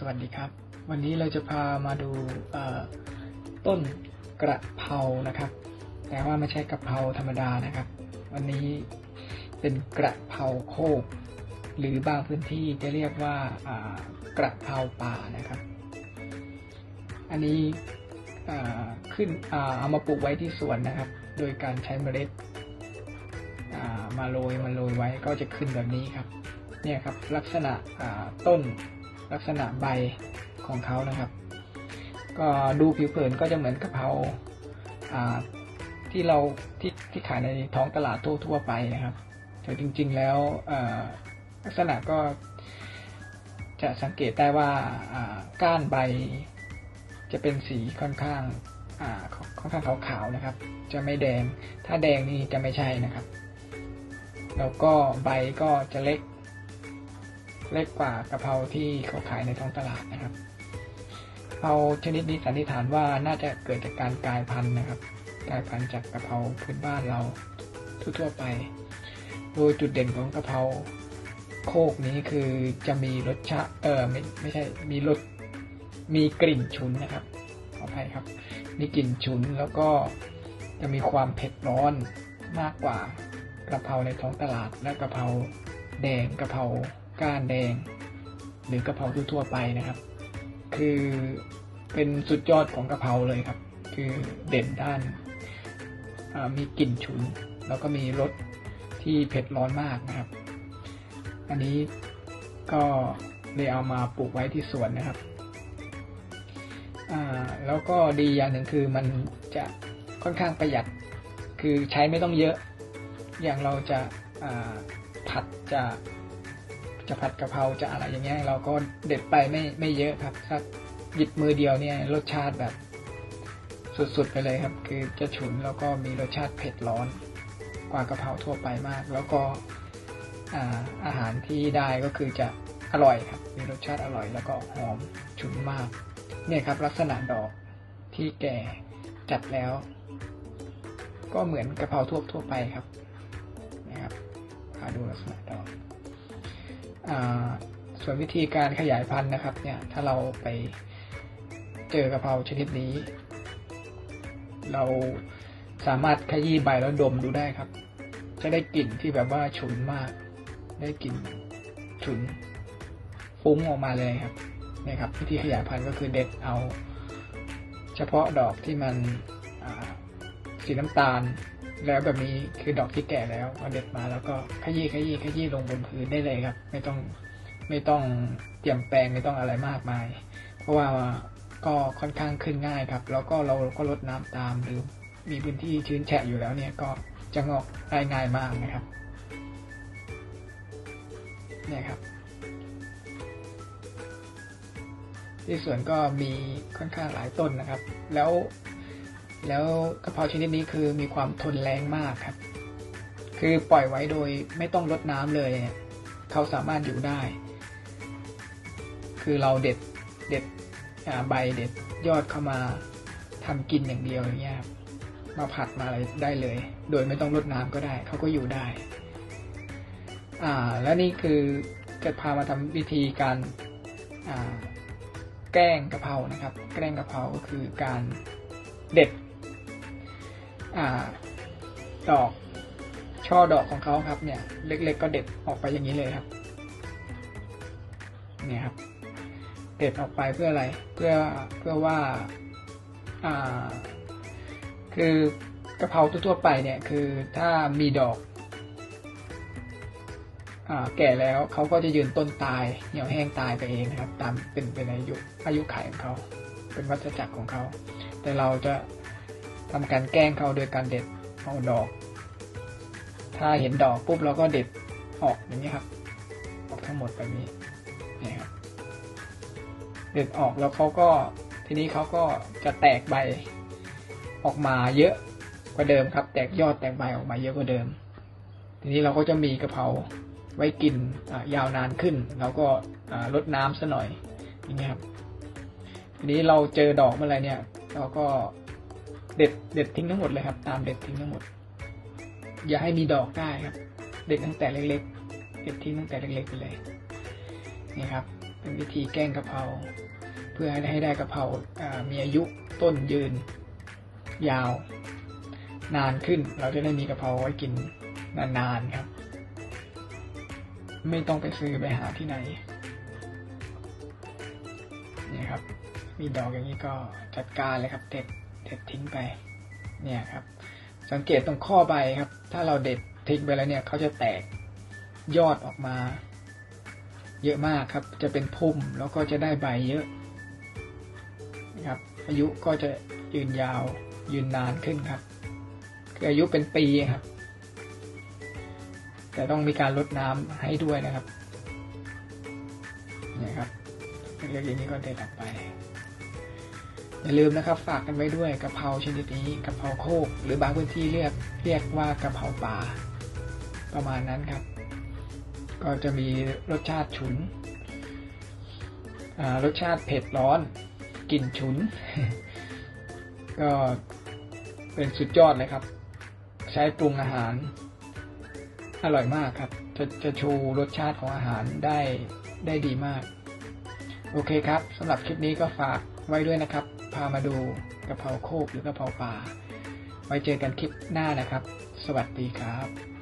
สวัสดีครับ วันนี้เราจะพามาดูต้นกระเพรานะครับ แต่ว่าไม่ใช่กระเพราธรรมดานะครับ วันนี้เป็นกระเพราโคกหรือบางพื้นที่จะเรียกว่ากระเพราป่านะครับ อันนี้ขึ้นเอามาปลูกไว้ที่สวนนะครับ โดยการใช้เมล็ดมาโรยมาโรยไว้ก็จะขึ้นแบบนี้ครับ เนี่ยครับลักษณะต้น ลักษณะใบของเขานะครับ ก็ดูผิวเผินก็จะเหมือนกะเพราที่เราที่ที่ขายในท้องตลาดทั่วๆไปนะครับ แต่จริงๆแล้วลักษณะก็จะสังเกตได้ว่าก้านใบจะเป็นสีค่อนข้างค่อนข้างขาวๆนะครับ จะไม่แดง ถ้าแดงนี่จะไม่ใช่นะครับ แล้วก็ใบก็จะเล็ก เล็กกว่ากะเพราที่เขาขายในท้องตลาดนะครับเพราชนิดนี้สันนิษฐานว่าน่าจะเกิดจากการกลายพันธุ์นะครับ กลายพันธุ์จากกะเพราพื้นบ้านเราทั่วๆไป โดยจุดเด่นของกะเพราโคกนี้คือจะมีรสชาติเออไม่ไม่ใช่มีรสมีกลิ่นฉุนนะครับขออภัยครับ มีกลิ่นฉุนแล้วก็จะมีความเผ็ดร้อนมากกว่ากะเพราในท้องตลาดและกะเพราแดงกะเพรา ก้านแดง หรือกะเพราทั่วไปนะครับ คือเป็นสุดยอดของกะเพราเลยครับ คือเด่นด้านมีกลิ่นฉุน แล้วก็มีรสที่เผ็ดร้อนมากนะครับ อันนี้ก็เลยเอามาปลูกไว้ที่สวนนะครับแล้วก็ดีอย่างหนึ่งคือมันจะค่อนข้างประหยัด คือใช้ไม่ต้องเยอะ อย่างเราจะผัดจะ จะผัดกะเพราจะอะไรอย่างเงี้ยเราก็เด็ดไปไม่ไม่เยอะครับถ้าหยิบมือเดียวเนี่ยรสชาติแบบสุดๆไปเลยครับ คือจะฉุนแล้วก็มีรสชาติเผ็ดร้อนกว่ากะเพราทั่วไปมาก แล้วก็อาอาหารที่ได้ก็คือจะอร่อยครับ มีรสชาติอร่อย แล้วก็หอมฉุนมาก เนี่ยครับ ลักษณะดอกที่แก่จัดแล้ว ก็เหมือนกะเพราทั่วทั่วไปครับนะครับพาดูลักษณะดอก ส่วนวิธีการขยายพันธุ์นะครับ เนี่ยถ้าเราไปเจอกะเพราชนิดนี้ เราสามารถขยี้ใบแล้วดมดูได้ครับ จะได้กลิ่นที่แบบว่าฉุนมาก ได้กลิ่นฉุนฟุ้งออกมาเลยครับนี่ครับ วิธีขยายพันธุ์ก็คือเด็ดเอา เฉพาะดอกที่มันสีน้ำตาล แล้วแบบนี้คือดอกที่แก่แล้วเอาเด็ดมาแล้วก็ขยี้ขยี้ขยี้ลงบนพื้นได้เลยครับ ไม่ต้องไม่ต้องเตรียมแปลงไม่ต้องอะไรมากมาย เพราะว่าก็ค่อนข้างขึ้นง่ายครับ แล้วก็เราก็ลดน้ำตามหรือมีพื้นที่ชื้นแฉะอยู่แล้วเนี่ยก็จะงอกได้ง่ายมากนะครับเนี่ยครับ ที่สวนก็มีค่อนข้างหลายต้นนะครับ แล้ว แล้วกะเพราชนิดนี้คือมีความทนแรงมากครับ คือปล่อยไว้โดยไม่ต้องรดน้ำเลย เขาสามารถอยู่ได้ คือเราเด็ดเด็ดใบเด็ดยอดเข้ามาทำกินอย่างเดียวอย่างเงี้ยครับมาผัดมาอะไรได้เลย โดยไม่ต้องรดน้ำก็ได้ เขาก็อยู่ได้ อ่า แล้วนี่คือจะพามาทำวิธีการาแกล้งกะเพรานะครับ แกล้งกะเพราก็คือการเด็ด ดอกช่อดอกของเขาครับเนี่ย เล็ก ๆ ก็เด็ดออกไปอย่างนี้เลยครับ เนี่ยครับ เด็ดออกไปเพื่ออะไร เพื่อเพื่อว่าอ่า คือกระเพราทั่วๆไปเนี่ยคือถ้ามีดอกอแก่แล้วเขาก็จะยืนต้นตายเหี่ยวแห้งตายไปเองนะครับ ตามเป็นเป็นอายุอายุขัยของเขา เป็นวัฏจักรของเขา แต่เราจะ ทำการแกล้งเขาโดยการเด็ดเอาดอก ถ้าเห็นดอกปุ๊บเราก็เด็ดออกอย่างนี้ครับ ออกทั้งหมดแบบนี้นี่ครับเด็ดออกแล้วเขาก็ทีนี้เขาก็จะแตกใบออกมาเยอะกว่าเดิมครับ แตกยอดแตกใบออกมาเยอะกว่าเดิม ทีนี้เราก็จะมีกระเพราไว้กินยาวนานขึ้นแล้วก็ลดน้ำซะหน่อยอย่างเงี้ยครับทีนี้เราเจอดอกเมื่อไรเนี่ย เราก็ เด็ดเด็ดทิ้งทั้งหมดเลยครับ ตามเด็ดทิ้งทั้งหมด อย่าให้มีดอกได้ครับ เด็ดตั้งแต่เล็กๆ เด็ดทิ้งตั้งแต่เล็กๆไปเลยนี่ครับ เป็นวิธีแกล้งกะเพราเพื่อให้ได้กะเพราอ่ามีอายุต้นยืน ยาว นานขึ้น เราจะได้มีกะเพราไว้กินนานๆครับ ไม่ต้องไปซื้อไปหาที่ไหนนี่ครับ มีดอกอย่างนี้ก็จัดการเลยครับเด็ด เด็ดทิ้งไปเนี่ยครับ สังเกตตรงข้อใบครับ ถ้าเราเด็ดทิ้งไปแล้วเนี่ยเขาจะแตกยอดออกมา เยอะมากครับ จะเป็นพุ่มแล้วก็จะได้ใบเยอะนะครับ อายุก็จะยืนยาวยืนนานขึ้นครับคืออายุเป็นปีครับ แต่ต้องมีการลดน้ำให้ด้วยนะครับนี่ครับเล็กอย่างนี้ก็เด็ดออกไป อย่าลืมนะครับฝากกันไว้ด้วยกะเพราชนิดนี้กะเพราโคก หรือบางพื้นที่เรียกเรียกว่ากะเพราป่า ประมาณนั้นครับ ก็จะมีรสชาติฉุนรสชาติเผ็ดร้อนกลิ่นฉุน ก็เป็นสุดยอดเลยครับ ใช้ปรุงอาหาร อร่อยมากครับ จะจะชูรสชาติของอาหารได้ได้ดีมาก โอเคครับสำหรับคลิปนี้ก็ฝากไว้ด้วยนะครับ พามาดูกะเพราโคกหรือกะเพราป่า ไว้เจอกันคลิปหน้านะครับ สวัสดีครับ